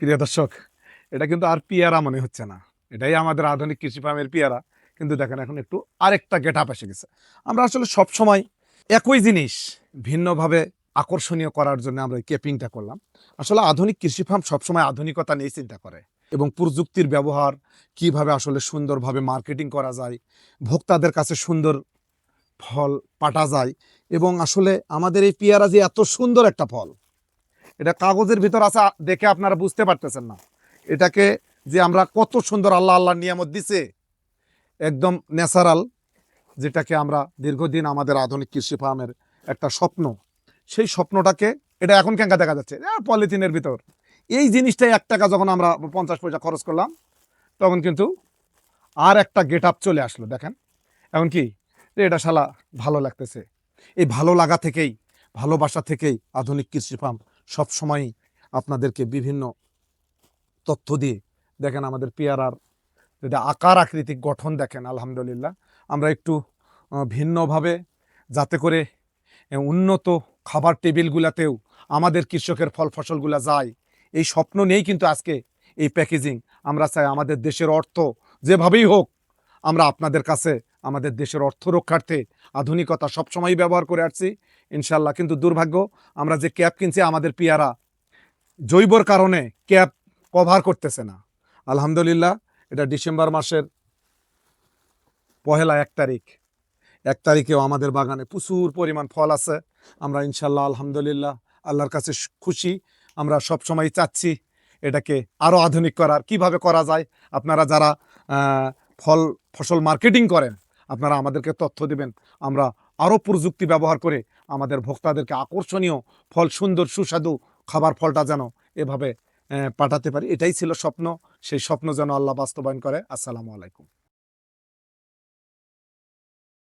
প্রিয় দর্শক, এটা কিন্তু আর পিয়ারা মনে হচ্ছে না। এটাই আমাদের আধুনিক কৃষি ফার্মের পিয়ারা। কিন্তু দেখেন, এখন একটু আরেকটা গেট আপ এসে গেছে। আমরা আসলে সব সময় একই জিনিস ভিন্নভাবে আকর্ষণীয় করার জন্য আমরা এই কেপিংটা করলাম। আসলে আধুনিক কৃষি ফার্ম সবসময় আধুনিকতা নিয়ে চিন্তা করে এবং প্রযুক্তির ব্যবহার, কীভাবে আসলে সুন্দরভাবে মার্কেটিং করা যায়, ভোক্তাদের কাছে সুন্দর ফল পাঠা যায় এবং আসলে আমাদের এই পেয়ারা যে এত সুন্দর একটা ফল এটা কাগজের ভিতর আছে, দেখে আপনারা বুঝতে পারতেছেন না। এটাকে যে আমরা কত সুন্দর আল্লাহ আল্লাহ নিয়ামত দিছে, একদম ন্যাচারাল, যেটাকে আমরা দীর্ঘদিন আমাদের আধুনিক কৃষি ফার্মের একটা স্বপ্ন। সেই স্বপ্নটাকে, এটা এখন কেঙ্কা দেখা যাচ্ছে? পলিথিনের ভিতর। এই জিনিসটাই এক টাকা যখন আমরা পঞ্চাশ পয়সা খরচ করলাম, তখন কিন্তু আর একটা গেট আপ চলে আসলো, দেখেন। এখন কি? এটা শালা ভালো লাগতেছে। এই ভালো লাগা থেকেই, ভালোবাসা থেকেই আধুনিক কৃষি ফার্ম সবসময়ই আপনাদেরকে বিভিন্ন তথ্য দিয়ে দেখেন আমাদের পেয়ারার যদি আকার আকৃতিক গঠন দেখেন, আলহামদুলিল্লাহ। আমরা একটু ভিন্নভাবে যাতে করে উন্নত খাবার টেবিলগুলাতেও আমাদের কৃষকের ফল ফসলগুলা যায়। এই স্বপ্ন নিয়েই কিন্তু আজকে এই প্যাকেজিং। আমরা চাই আমাদের দেশের অর্থ যেভাবেই হোক আমরা আপনাদের কাছে আমাদের দেশের অর্থ রক্ষার্থে আধুনিকতা সবসময়ই ব্যবহার করে আসছি, ইনশাল্লাহ। কিন্তু দুর্ভাগ্য, আমরা যে ক্যাপ কিনছি, আমাদের পিয়ারা জৈবর কারণে ক্যাপ কভার করতেছে না। আলহামদুলিল্লাহ, এটা ডিসেম্বর মাসের পহেলা এক তারিখ। এক তারিখেও আমাদের বাগানে প্রচুর পরিমাণ ফল আছে। আমরা ইনশাল্লাহ, আলহামদুলিল্লাহ, আল্লাহর কাছে খুশি। আমরা সবসময় চাচ্ছি এটাকে আরও আধুনিক করার। কীভাবে করা যায়? আপনারা যারা ফল, ফসল মার্কেটিং করেন আপনারা আমাদেরকে তথ্য দিবেন। আমরা আরও প্রযুক্তি ব্যবহার করে আমাদের ভোক্তাদেরকে আকর্ষণীয় ফল, সুন্দর, সুস্বাদু খাবার ফলটা যেন এভাবে পাঠাতে পারি। এটাই ছিল স্বপ্ন। সেই স্বপ্ন যেন আল্লাহ বাস্তবায়ন করে। আসসালামু আলাইকুম।